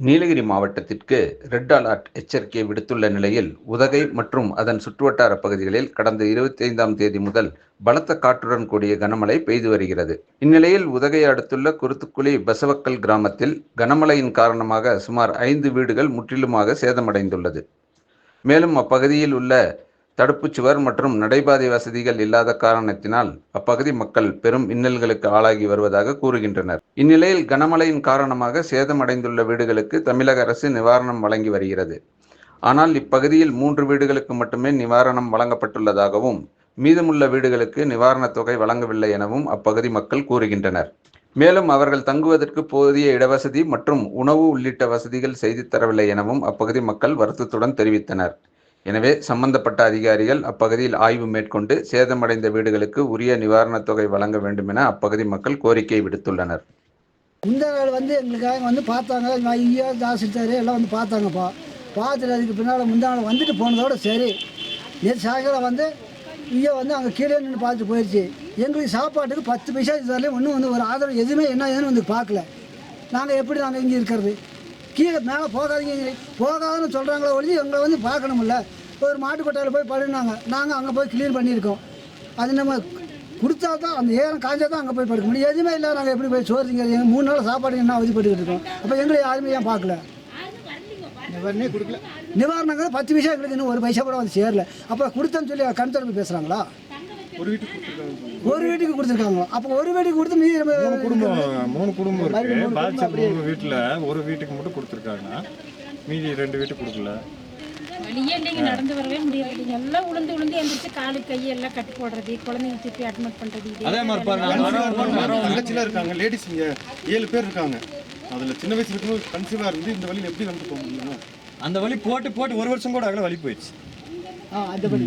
நீலகிரி மாவட்டத்திற்கு red alert எச்சரிக்கை விடுத்துள்ள நிலையில் உதகை மற்றும் அதன் சுற்றுவட்டார பகுதிகளில் கடந்த இருபத்தி ஐந்தாம் தேதி முதல் பலத்த காற்றுடன் கூடிய கனமழை பெய்து வருகிறது. இந்நிலையில் உதகை அடுத்துள்ள குருத்துக்குழி பசவக்கல் கிராமத்தில் கனமழையின் காரணமாக சுமார் ஐந்து வீடுகள் முற்றிலுமாக சேதமடைந்துள்ளது. மேலும் அப்பகுதியில் உள்ள தடுப்புச் சுவர் மற்றும் நடைபாதை வசதிகள் இல்லாத காரணத்தினால் அப்பகுதி மக்கள் பெரும் இன்னல்களுக்கு ஆளாகி வருவதாக கூறுகின்றனர். இந்நிலையில் கனமழையின் காரணமாக சேதமடைந்துள்ள வீடுகளுக்கு தமிழக அரசு நிவாரணம் வழங்கி வருகிறது. ஆனால் இப்பகுதியில் மூன்று வீடுகளுக்கு மட்டுமே நிவாரணம் வழங்கப்பட்டுள்ளதாகவும் மீதமுள்ள வீடுகளுக்கு நிவாரணத் தொகை வழங்கவில்லை எனவும் அப்பகுதி மக்கள் கூறுகின்றனர். மேலும் அவர்கள் தங்குவதற்கு போதிய இடவசதி மற்றும் உணவு உள்ளிட்ட வசதிகள் செய்து தரவில்லை எனவும் அப்பகுதி மக்கள் வருத்தத்துடன் தெரிவித்தனர். எனவே சம்பந்தப்பட்ட அதிகாரிகள் அப்பகுதியில் ஆய்வு மேற்கொண்டு சேதமடைந்த வீடுகளுக்கு உரிய நிவாரணத் தொகை வழங்க வேண்டும் என அப்பகுதி மக்கள் கோரிக்கை விடுத்துள்ளனர். இந்த நாள் வந்து எங்களுக்காக வந்து பார்த்தாங்க. நான் ஐயா தாசில்தார் எல்லாம் வந்து பார்த்தாங்கப்பா. பார்த்துட்டு அதுக்கு பின்னால் முந்தா நாள் வந்துட்டு போனதோட சரி. நேற்று சாயங்காலம் வந்து ஐயா வந்து அங்கே கீழே நின்று பார்த்துட்டு போயிடுச்சு எங்களுக்கு சாப்பாட்டுக்கு பத்து பைசா தரல ஒன்றும் வந்து ஒரு ஆதரவு எதுவுமே என்ன ஏதுன்னு வந்து பார்க்கல. நாங்கள் எப்படி நாங்கள் இங்கே இருக்கிறது? கீழே மேலே போகாதீங்க. போகாதுன்னு சொல்கிறாங்களோ ஒழிஞ்சு எங்களை வந்து பார்க்கணும்ல. ஒரு மாட்டுக்கொட்டாயில் போய் படுனாங்க. நாங்கள் அங்கே போய் க்ளீன் பண்ணியிருக்கோம். அது நம்ம கொடுத்தா தான் அந்த ஏரம் காஞ்சா தான் அங்கே போய் படுக்க முடியும். எதுவுமே இல்லை நாங்கள் எப்படி போய் சோறு திங்க? எங்கள் மூணு நாள் சாப்பாடு என்ன அவதிப்பட்டுக்கிட்டு இருக்கோம். அப்போ எங்களை யாருமே ஏன் பார்க்கல? நிவாரணே கொடுக்கல. நிவாரணங்கள் பத்து பைசா எங்களுக்கு இன்னும் ஒரு பைசா கூட வந்து சேரல. அப்போ கொடுத்தேன்னு சொல்லி கண் தொடர்பு பேசுகிறாங்களா ஒரு வீட்டுக்கு கொடுத்துருக்காங்க ஒரு வீட்டுக்கு கொடுத்துருக்காங்க. அப்போ ஒரு வீட்டுக்கு கொடுத்து மீதி மூணு குடும்பம் மூணு குடும்பம் இருக்கு. பாதிச்ச மூணு வீட்டில் ஒரு வீட்டுக்கு மட்டும் கொடுத்துருக்காங்க மீதி ரெண்டு வீட்டுக்கு கொடுக்கல. வழியே இல்லைங்க நடந்து வரவே முடியாது. எல்லாம் உளுந்து உளுந்து எந்திரிச்சு காலு கை எல்லாம் கட்டி போடுறது. குழந்தைங்க திருப்பி அட்மிட் பண்றது. இதே அதே மாதிரி இருக்காங்க லேடிஸ் இங்க ஏழு பேர் இருக்காங்க. அதுல சின்ன வயசுல இருக்கும்போது கன்சீவா இருந்து இந்த வழியில எப்படி வந்து போக முடியும்? அந்த வழி போட்டு போட்டு ஒரு வருஷம் கூட ஆகல வழி போயிடுச்சு. ஆ அந்த படி